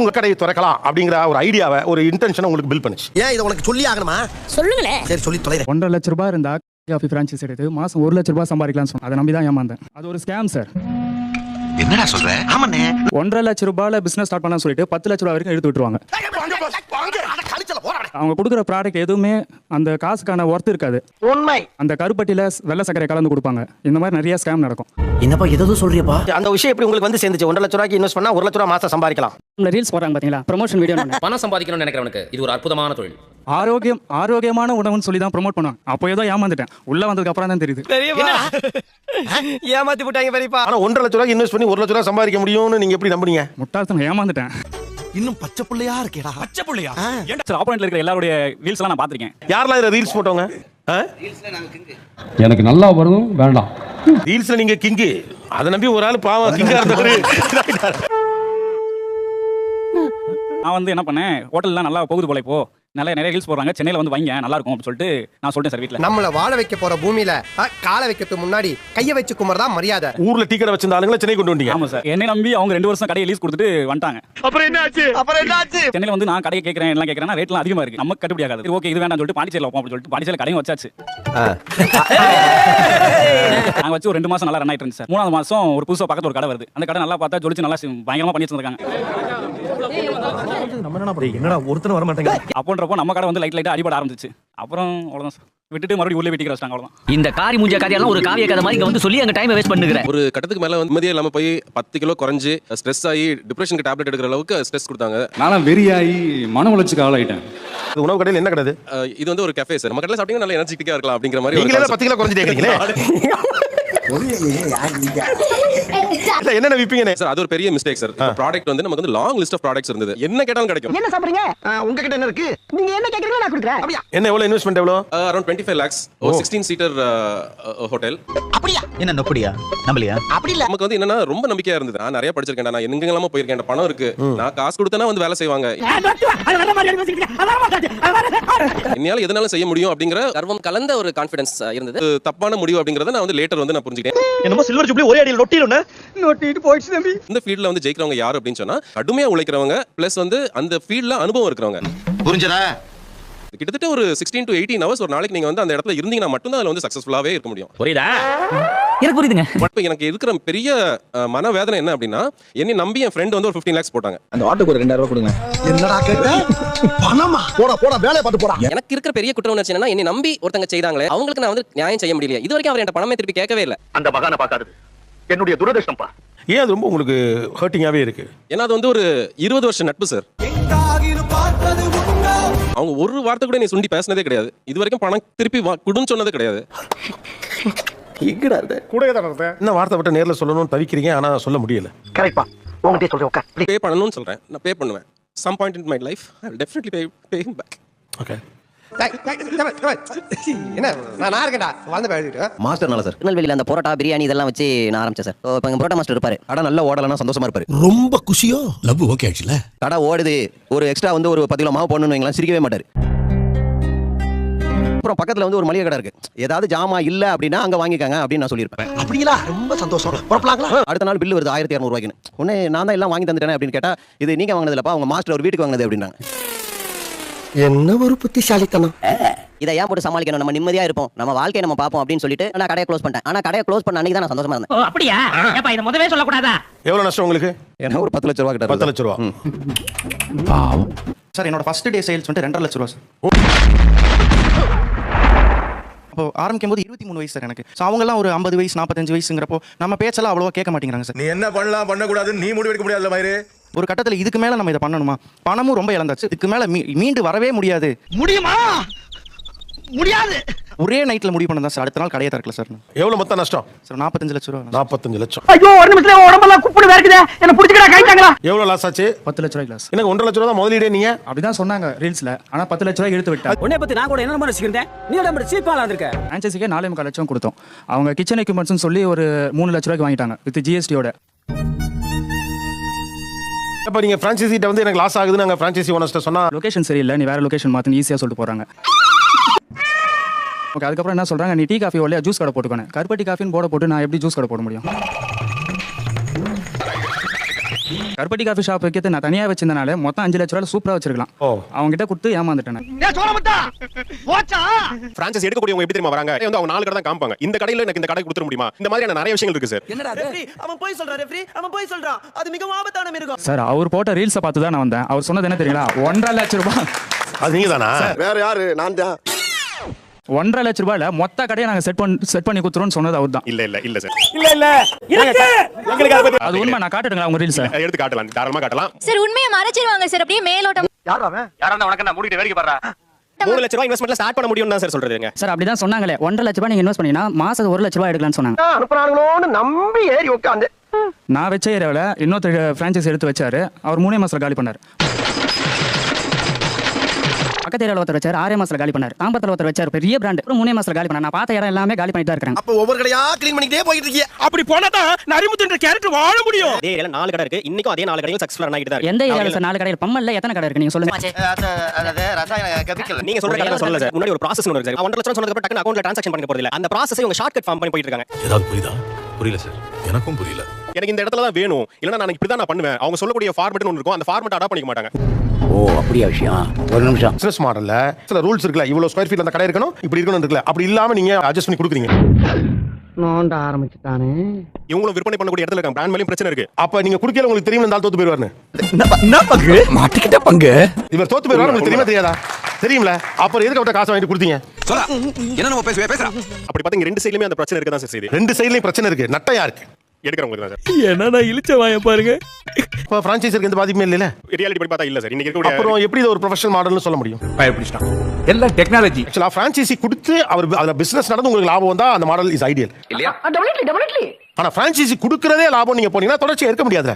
உங்க கடையை திறக்கலாம் அப்படிங்கிற ஒரு ஐடியாவை ஒரு இன்டென்ஷனை உங்களுக்கு பில் பண்ணுச்சு. ஏன் இதை உனக்கு சொல்லி ஆகணுமா? சொல்லுங்களேன் சரி சொல்லி தொலை ஒன்றரை லட்ச ரூபாய் இருந்தா காஃபி ஃப்ரான்ச்சைஸ் எடுத்து மாசம் ஒரு லட்ச ரூபாய் சம்பாதிக்கலாம்னு சொன்னேன். அதை நம்பி தான் ஏமாந்தேன். அது ஒரு ஸ்கேம் சார் என்னடா சொல்ற? ஆமாண்ணே. ஒன்றரை லட்ச ரூபாயில பிசினஸ் ஸ்டார்ட் பண்ணலாம்னு சொல்லிட்டு பத்து லட்ச ரூபாய் வரைக்கும் எடுத்து விட்டுருவாங்க. அவங்க கொடுக்குற ப்ராடக்ட் எதுவுமே அந்த காசுக்கான ஒர்த் இருக்காது. உண்மை. அந்த கருப்பட்டியில வெள்ளை சர்க்கரை கலந்து கொடுப்பாங்க. இந்த மாதிரி நிறைய ஸ்கேம் நடக்கும். என்னப்பா ஏதோ சொல்றியப்பா? அந்த விஷயம் எப்படி உங்களுக்கு வந்து சேர்ந்துச்சு? ஒன்றரை லட்ச ரூபாய்க்கு இன்வெஸ்ட் பண்ணா ஒரு லட்ச ரூபா மாசம் சம்பாதிக்கலாம். ரீல்ஸ் போடுறாங்க பாத்தீங்களா? ப்ரொமோஷன் வீடியோ பணம் சம்பாதிக்கணும்னு நினைக்கிறவனுக்கு இது ஒரு அற்புதமான தொழில். ஆரோக்கியம் ஆரோக்கியமான உணவுன்னு சொல்லி தான் ப்ரோமோட் பண்ணுவாங்க. அப்போ ஏதோ ஏமாந்துட்டேன். உள்ள வந்ததுக்கு அப்புறம் தான் தெரியுது. ஏமாத்தி போட்டாங்க பெரியப்பா. ஆனா ஒன்றரை லட்ச ரூபாய்க்கு இன்வெஸ்ட் பண்ணி ஒரு லட்ச ரூபாய் சம்பாதிக்க முடியும்னு நீங்க எப்படி நம்புறீங்க முட்டாள்தனம் ஏமாந்துட்டேன். இன்னும் பச்சை புள்ளையா இருக்கேடா. பச்சை புள்ளையா? சார் ஆப்போனண்ட்ல இருக்கிற எல்லாருடைய ரீல்ஸ் எல்லாம் நான் பாத்திருக்கேன் யாரெல்லாம் இதுல ரீல்ஸ் போட்டவங்க? எனக்கு நல்லா வரும் வேண்டாம். ரீல்ஸ்ல நீங்க கிங்கு. அதை நம்பி ஒரு ஆள் பாவம் கிங்கா இருந்தவரு நான் வந்து என்ன பண்ணேன்? ஹோட்டல்லாம் நல்லா போகுது போல இப்போ. நல்லா நிறைய ரீல்ஸ் போடுறாங்க. சென்னையில வந்து வைங்க நல்லா இருக்கும் அப்படின்னு சொல்லிட்டு நான் சொல்லிட்டேன் சார் வீட்டில் நம்மள வாழ வைக்க போற பூமியில அ, காலை வைக்கிறதுக்கு முன்னாடி கைய வச்சு குமர் தான் மரியாதை. ஊர்ல டீ கடை வச்சிருந்த ஆளுங்களை சென்னை கொண்டு வந்தீங்க. ஆமா சார். என்னை நம்பி அவங்க ரெண்டு வருஷம் கடையை லீஸ் கொடுத்துட்டு வந்துட்டாங்க. அப்புறம் என்னாச்சு? சென்னையில வந்து நான் கடையை கேட்கறேன் எல்லாம் கேட்கறேன் ரேட்லாம் அதிகமா இருக்கு. நமக்கு கட்டுப்படி ஆகாது. ஓகே இது வேண்டாம் சொல்லிட்டு பாண்டிச்சேரியில் வைப்போம் அப்படின்னு சொல்லிட்டு பாண்டிச்சேரியில் கடையும் வச்சாச்சு. நாங்க வச்சு ஒரு ரெண்டு மாசம் நல்லா ரன் ஆயிட்டு இருந்துச்சு சார். மூணாவது மாசம் ஒரு புதுசா பக்கத்துல ஒரு கடை வருது. அந்த கடை நல்லா பார்த்தா ஜொலிச்சு நல்லா சி- பயங்கரமா பண்ணி வச்சிருக்காங்க என்னடா ஒருத்தர் வர மாட்டேங்க அப்போன்றப்போ நம்ம கடை வந்து லைட் லைட்டா அடிபட ஆரம்பிச்சிச்சு. அப்புறம் அவ்வளவுதான் சார். விட்டுட்டு மறுபடியும் உள்ளே வெட்டிக்கிற வச்சிட்டாங்க அவ்வளவுதான். இந்த காரி மூஞ்ச கதையெல்லாம் ஒரு காவிய கதை மாதிரி இங்க வந்து சொல்லி அங்க டைம் வேஸ்ட் பண்ணுகிறேன். ஒரு கட்டத்துக்கு மேல வந்து இல்லாம போய் பத்து கிலோ குறைஞ்சு ஸ்ட்ரெஸ் ஆகி டிப்ரெஷனுக்கு டேப்லெட் எடுக்கிற அளவுக்கு ஸ்ட்ரெஸ் கொடுத்தாங்க. நானும் வெறியாகி மன உளைச்சுக்கு ஆளாயிட்டேன். உணவு கடையில் என்ன கிடையாது இது வந்து ஒரு கஃபே சார். நம்ம கடையில் நல்ல எனர்ஜெட்டிக்கா இருக்கலாம் அப்படிங்கிற மாதிரி. பத்து கிலோ குறைஞ்சிட்டே என்னென்ன விப்பீங்கன்னு? சார் அது ஒரு பெரிய மிஸ்டேக் சார் ப்ராடக்ட் வந்து நமக்கு வந்து லாங் லிஸ்ட் ஆஃப் ப்ராடக்ட்ஸ் இருந்தது. என்ன கேட்டாலும் கிடைக்கும். என்ன சாப்பிடுறீங்க? உங்ககிட்ட என்ன இருக்கு? நீங்க என்ன கேக்குறீங்களோ நான் கொடுக்குறேன். அப்படியா? என்ன எவ்வளவு இன்வெஸ்ட்மெண்ட் எவ்வளவு? அரௌண்ட் டுவெண்ட்டி ஃபைவ் லேக்ஸ் ஒரு சிக்ஸ்டீன் சீட்டர் ஹோட்டல் அப்படியா? என்ன நொப்படியா? நம்பலையா? அப்படி இல்ல. நமக்கு வந்து என்னன்னா ரொம்ப நம்பிக்கையா இருந்தது. நான் நிறைய படிச்சிருக்கேன். நான் எங்கெல்லாம் போயிருக்கேன். என்கிட்ட பணம் இருக்கு. நான் காசு கொடுத்தனா வந்து வேலை செய்வாங்க. என்னால எதனால செய்ய முடியும் அப்படிங்கிற கர்வம் கலந்த ஒரு கான்ஃபிடன்ஸ் இருந்தது. ஒரு தப்பான முடிவு அப்படிங்கறத நான் வந்து லேட்டர் வந்து நான் புரிஞ்சுக்கிட்டேன் என்னமோ சில்வர் ஜூப்ளி ஒரே அடியில் நொட்டிடும் நொட்டிட்டு போயிடுச்சு தம்பி. இந்த ஃபீல்ட்ல வந்து ஜெயிக்கிறவங்க யார் அப்படின்னு சொன்னா கடுமையா உழைக்கிறவங்க பிளஸ் வந்து அந்த ஃபீல்ட்ல அனுபவம் இருக்கிறவங்க. புரிஞ்சதா? கிட்டத்தட்ட ஒரு சிக்ஸ்டீன் டு எயிட்டீன் ஹவர்ஸ் ஒரு நாளைக்கு நீங்க வந்து அந்த இடத்துல இருந்தீங்கன்னா மட்டும் தான் அதுல வந்து சக்சஸ்ஃபுல்லாவே இருக்க முடியும். புரியுதா? எனக்கு புரியுதுங்க. இப்போ எனக்கு இருக்கிற பெரிய மனவேதனை என்ன அப்படின்னா என்னை நம்பி என் ஃப்ரெண்ட் வந்து ஒரு ஃபிஃப்டீன் லேக்ஸ் போட்டாங்க. அந்த ஆட்டோக்கு ஒரு ரெண்டாயிரம் ரூபாய் கொடுங்க. என்னடா கேட்ட? பணமா? போடா போடா வேலையை பார்த்து போடா. எனக்கு இருக்கிற பெரிய குற்ற உணர்ச்சி என்னன்னா என்னை நம்பி ஒருத்தங்க செய்தாங்களே அவங்களுக்கு நான் வந்து நியாயம் செய்ய முடியல இது வரைக்கும் அவர் என்கிட்ட பணமே திருப்பி கேட்கவே இல்லை. அந்த மகான பாக்காதது என்னுடைய துரதிருஷ்டம்பா? ஏன் அது ரொம்ப உங்களுக்கு ஹர்ட்டிங்காவே இருக்கு? ஏன்னா அது வந்து ஒரு இருபது வருஷம் நட்பு சார் அவங்க ஒரு வார்த்தை கூட நீ சுண்டி பேசினதே கிடையாது. இது வரைக்கும் பணம் திருப்பி குடுன்னு சொன்னது கிடையாது. என்ன வார்த்தை விட்டு நேர்ல சொல்லணும்னு தவிக்கிறீங்க ஆனா சொல்ல முடியல. கரெக்ட்பா. உங்ககிட்ட சொல்றேன் உட்கார் பே பண்ணணும்னு சொல்றேன். நான் பே பண்ணுவேன். Some point in my life I definitely pay pay back okay என்ன? நான் நான் இருக்கேன்டா. வாழ்ந்து பேசிட்டு. மாஸ்டர் நல்லா சார் திருநெல்வேலியில் அந்த பரோட்டா பிரியாணி இதெல்லாம் வச்சு நான் ஆரம்பிச்சேன் சார் இப்போ பரோட்டா மாஸ்டர் இருப்பாரு. கடை நல்லா ஓடலன்னா சந்தோஷமா இருப்பாரு. ரொம்ப குஷியோ? லவ் ஓகே ஆச்சுல? கடை ஓடுது. ஒரு எக்ஸ்ட்ரா வந்து ஒரு பத்து கிலோ மாவு போடணும்னு சிரிக்கவே மாட்டாரு. அப்புறம் பக்கத்துல வந்து ஒரு மளிகை கடை இருக்கு. ஏதாவது ஜாமா இல்ல அப்படின்னா அங்க வாங்கிக்கங்க அப்படின்னு நான் சொல்லியிருப்பேன். அப்படிங்களா? ரொம்ப சந்தோஷம். அடுத்த நாள் பில்லு வருது ஆயிரத்தி இரநூறுவாய்க்கு உடனே நான் தான் எல்லாம் வாங்கி தந்துட்டேன் அப்படின்னு கேட்டா இது நீங்க வாங்கினது இல்லப்பா உங்க மாஸ்டர் ஒரு வீட்டுக்கு வாங்கினது அப்படின்னாங்க. என்ன ஒரு புத்திசாலித்தனம். இதை ஏன் போட்டு சமாளிக்கணும்? நம்ம நிம்மதியா இருப்போம். நம்ம வாழ்க்கையை நம்ம பார்ப்போம் அப்படின்னு சொல்லிட்டு நான் கடையை க்ளோஸ் பண்ணிட்டேன். ஆனா கடையை க்ளோஸ் பண்ண அன்னைக்கு தான் நான் சந்தோஷமா இருந்தேன். அப்படியா? ஏப்பா இதை முதவே சொல்லக்கூடாதா? எவ்வளவு நஷ்டம் உங்களுக்கு? ஏன்னா ஒரு பத்து லட்ச ரூபா கிட்ட பத்து. லட்ச ரூபா. சார் என்னோட ஃபர்ஸ்ட் டே சேல்ஸ் வந்துட்டு ரெண்டரை லட்ச ரூபா சார். அப்போ ஆரம்பிக்கும் போது இருபத்தி மூணு வயசு சார் எனக்கு. ஸோ அவங்கெல்லாம் ஒரு ஐம்பது வயசு நாற்பத்தஞ்சு வயசுங்கிறப்போ நம்ம பேச்செல்லாம் அவ்வளோவா கேட்க மாட்டேங்கிறாங்க சார். நீ என்ன பண்ணலாம் பண்ணக்கூடாதுன்னு நீ முடிவெடுக்க முடியாதுல மயிறு? ஒரு கட்டத்தில் இதுக்கு மேலே நம்ம இதை பண்ணணுமா? பணமும் ரொம்ப இழந்தாச்சு. இதுக்கு மேலே மீண்டு வரவே முடியாது. முடியுமா? முடியாது. ஒரே நைட்டில் முடிவு பண்ணதான் சார் அடுத்த நாள் கடையை திறக்கல சார். எவ்வளவு மொத்த நஷ்டம்? சார் நாற்பத்தஞ்சு லட்ச ரூபா நாற்பத்தஞ்சு லட்சம். ஐயோ ஒரு நிமிஷத்துல உடம்பெல்லாம் குப்பிடு வேர்க்குதே என்ன புடிச்சுக்கடா கைட்டாங்களா எவ்வளவு லாஸ் ஆச்சு? பத்து லட்ச ரூபாய் கிளாஸ் எனக்கு ஒன்றரை லட்ச ரூபா தான் முதலீடே நீங்க? அப்படிதான் சொன்னாங்க ரீல்ஸ்ல ஆனா பத்து லட்ச ரூபாய் எடுத்து விட்டா உன்னை பத்தி நான் கூட என்ன நினைச்சிருந்தேன் நீ நம்ம சீப்பாளா இருக்க ஃப்ரான்ச்சைஸிக்கே நாலே முக்கால் லட்சம் கொடுத்தோம். அவங்க கிச்சன் எக்யூப்மெண்ட்ஸ்னு சொல்லி ஒரு மூணு லட்ச ரூபாய்க்கு வாங்கிட்டாங்க வித் ஜிஎஸ்டியோட இப்ப நீங்க பிரான்சைசிட்ட வந்து எனக்கு லாஸ் ஆகுதுன்னு நாங்க பிரான்சைசி ஓனர்ஸ்ட்ட சொன்னா லொகேஷன் சரியில்லை. நீ வேற லொகேஷன் மாத்துன்னு ஈஸியாக சொல்லிட்டு போறாங்க. ஓகே அதுக்கப்புறம் என்ன சொல்றாங்க? நீ டீ காஃபி வரலையா ஜூஸ் கடை போட்டுக்கணும் கருப்பட்டி காஃபின்னு போட போட்டு நான் எப்படி ஜூஸ் கடை போட முடியும்? கருப்பட்டி காஃபி ஷாப் வைக்கிறது நான் தனியா வச்சிருந்தனால மொத்தம் அஞ்சு லட்ச ரூபாய் சூப்பரா வச்சிருக்கலாம். அவங்க கிட்ட கொடுத்து ஏமாந்துட்டேன். பிரான்சைஸ் எடுக்கக்கூடியவங்க எப்படி தெரியுமா வராங்க? வந்து அவங்க நாலு கடை தான் காமிப்பாங்க. இந்த கடையில எனக்கு இந்த கடை கொடுத்துட முடியுமா? இந்த மாதிரியான நிறைய விஷயங்கள் இருக்கு சார் என்னடா அவன் போய் சொல்றான் ரெஃப்ரி அவன் போய் சொல்றான். அது மிகவும் ஆபத்தான மிருகம். சார் அவர் போட்ட ரீல்ஸை பார்த்து தான் நான் வந்தேன். அவர் சொன்னது என்ன தெரியுங்களா? ஒன்றரை லட்ச ரூபாய். அது நீங்க தானா வேற யாரு? நான் தான். ஒன்றரை லட்ச ரூபாயில மொத்த கடையை நாங்க செட் பண்ணி செட் பண்ணி கொடுத்துருவோம்னு சொன்னது அவர் தான். இல்ல இல்ல இல்ல சார் அது உண்மை நான் காட்டுட்டுங்களா உங்க ரீல்ஸ் எடுத்து காட்டலாம் தாராளமா காட்டலாம். சார் உண்மையை மறைச்சிருவாங்க சார் அப்படியே மேலோட்டம். யார் அவன்? மூணு லட்ச ரூபாய் இன்வெஸ்ட்மெண்ட்ல ஸ்டார்ட் பண்ண முடியும் தான் சார் சொல்றதுங்க சார் அப்படிதான் சொன்னாங்களே ஒன்றரை லட்ச ரூபாய் நீங்க இன்வெஸ்ட் பண்ணீங்கன்னா மாசம் ஒரு லட்ச ரூபாய் எடுக்கலாம்னு சொன்னாங்க. அனுப்புறாங்களோன்னு நம்பி ஏறி உட்காந்து நான் வச்ச ஏரியாவில் இன்னொருத்தர் ஃப்ரான்ச்சைஸ் எடுத்து வச்சாரு. அவர் மூணே மாசத்துல காலி பண்ணார். பக்கத்து ஒருத்தர் வச்சார் ஆறே மாசத்துல காலி பண்ணார். தாம்பரத்தில் ஒருத்தர் வச்சார் பெரிய பிராண்ட். ஒரு மூணே மாசத்துல காலி பண்ணார். நான் பார்த்த இடம் எல்லாமே காலி பண்ணிட்டு தான் இருக்கிறேன். அப்ப ஒவ்வொரு கடையா கிளீன் பண்ணிக்கிட்டே போயிட்டு இருக்கீங்க. அப்படி போனா தான் நரிமுத்துன்ற கேரக்டர் வாழ முடியும். அதே ஏரியால நாலு கடை இருக்கு. இன்னைக்கும் அதே நாலு கடையும் சக்சஸ்ஃபுல் ஆகிட்டு தான் எந்த ஏரியாவில் சார் நாலு கடையில்? பம்மல்ல எத்தனை கடை இருக்கு? நீங்க சொல்லுங்க. நீங்க சொல்ற கடை சொல்லல சார். முன்னாடி ஒரு ப்ராசஸ் ஒன்று இருக்கு சார். ஒன்றரை லட்சம் சொன்னதுக்கு அப்புறம் டக்குனு அக்கௌண்ட்ல ட்ரான்சாக்ஷன் பண்ண போறது இல்ல அந்த ப்ராசஸை உங்க ஷார்ட் கட் ஃபார்ம் பண்ணி போயிட்டு இருக்காங்க. ஏதாவது புரியுதா? புரியல சார். எனக்கும் புரியல. எனக்கு இந்த இடத்துல தான் வேணும். இல்லைன்னா நான் இப்படி தான் நான் பண்ணுவேன். அவங்க சொல்லக்கூடிய ஃபார்மெட்னு ஒன்று இருக்கும். அந்த ஃபார்மெட் அடாப்ட் பண்ணிக்க மாட்டாங்க. ஓ அப்படியா விஷயம்? ஒரு நிமிஷம். பிசினஸ் மாடல்ல சில ரூல்ஸ் இருக்குல்ல. இவ்வளவு ஸ்கொயர் ஃபீட் அந்த கடை இருக்கணும் இப்படி இருக்கணும் இருக்குல்ல. அப்படி இல்லாம நீங்க அட்ஜஸ்ட் பண்ணி கொடுக்குறீங்க. நோண்ட ஆரம்பிச்சுட்டானே. இவங்களும் விற்பனை பண்ணக்கூடிய இடத்துல இருக்காங்க. பிராண்ட் மேலேயும் பிரச்சனை இருக்கு. அப்ப நீங்க குடுக்கல உங்களுக்கு தெரியும் இருந்தாலும் தோத்து போயிருவாருன்னு என்ன பங்கு? மாட்டிக்கிட்ட பங்கு. இவர் தோத்து போயிருவாரு உங்களுக்கு தெரியுமா தெரியாதா? தெரியும்ல. அப்புறம் எதுக்கு அவர்ட்ட காசு வாங்கிட்டு கொடுத்தீங்க? சொல்லா என்ன நம்ம பேசுவே? பேசுறா. அப்படி பார்த்தா இங்க ரெண்டு சைடுலயுமே அந்த பிரச்சனை இருக்க தான் சார் செய்யுது. ரெண்டு சைடுலயும் பிரச்சனை இருக்கு. நட்டையா இருக்கு. எடுக்கிறவங்க தான் சார். என்னடா இழிச்ச வாய பாருங்க. இப்ப பிரான்ச்சைஸருக்கு எந்த பாதிப்புமே இல்லைல்ல? ரியாலிட்டி படி பார்த்தா இல்ல சார். இன்னைக்கு இருக்கக்கூடிய அப்புறம் எப்படி இது ஒரு ப்ரொஃபஷனல் மாடல்னு சொல்ல முடியும்? பயப்பிடிச்சிட்டான். எல்லாம் டெக்னாலஜி ஆக்சுவலா பிரான்ச்சைசி கொடுத்து அவர் அதுல பிசினஸ் நடந்து உங்களுக்கு லாபம் வந்தா அந்த மாடல் இஸ் ஐடியல் இல்லையா? டெபினெட்லி டெபினெட்லி ஆனா பிரான்ச்சைசி கொடுக்கறதே லாபம் நீங்க போனீங்கன்னா தொடர்ச்சியா இருக்க முடியாதுல